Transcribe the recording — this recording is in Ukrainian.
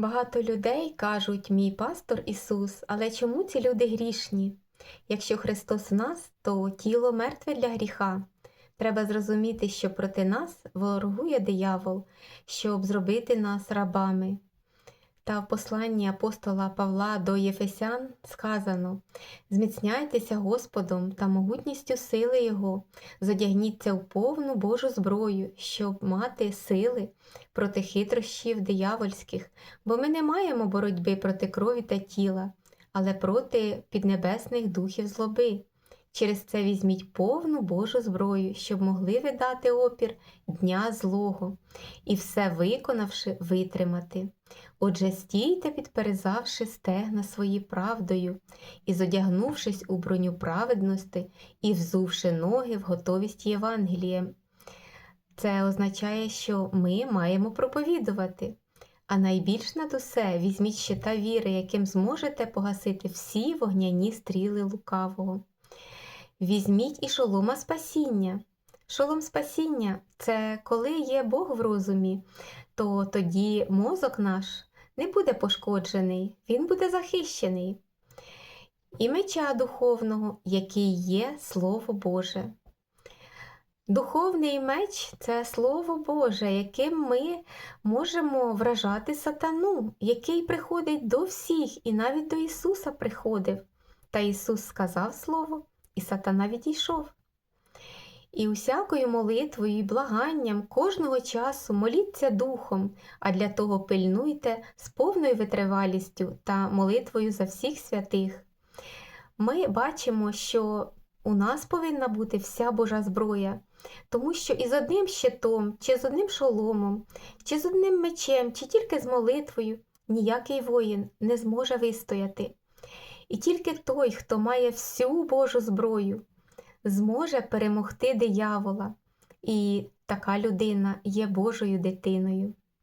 Багато людей кажуть, мій пастор Ісус, але чому ці люди грішні? Якщо Христос в нас, то тіло мертве для гріха. Треба зрозуміти, що проти нас ворогує диявол, щоб зробити нас рабами. Та в посланні апостола Павла до Єфесян сказано: Зміцняйтеся Господом та могутністю сили Його, зодягніться в повну Божу зброю, щоб мати сили проти хитрощів диявольських, бо ми не маємо боротьби проти крові та тіла, але проти піднебесних духів злоби. Через це візьміть повну Божу зброю, щоб могли ви дати опір дня злого, і все виконавши, витримати. Отже, стійте, підперезавши стегна свої правдою, і зодягнувшись у броню праведності, і взувши ноги в готовість Євангелієм. Це означає, що ми маємо проповідувати. А найбільш над усе візьміть щита віри, яким зможете погасити всі вогняні стріли лукавого. Візьміть і шолома спасіння. Шолом спасіння це коли є Бог в розумі, то тоді мозок наш не буде пошкоджений, він буде захищений. І меча духовного, який є Слово Боже. Духовний меч це Слово Боже, яким ми можемо вражати сатану, який приходить до всіх і навіть до Ісуса приходив. Та Ісус сказав Слово, і сатана відійшов. І усякою молитвою і благанням кожного часу моліться духом, а для того пильнуйте з повною витривалістю та молитвою за всіх святих. Ми бачимо, що у нас повинна бути вся Божа зброя, тому що і з одним щитом, чи з одним шоломом, чи з одним мечем, чи тільки з молитвою ніякий воїн не зможе вистояти. І тільки той, хто має всю Божу зброю, зможе перемогти диявола, і така людина є Божою дитиною.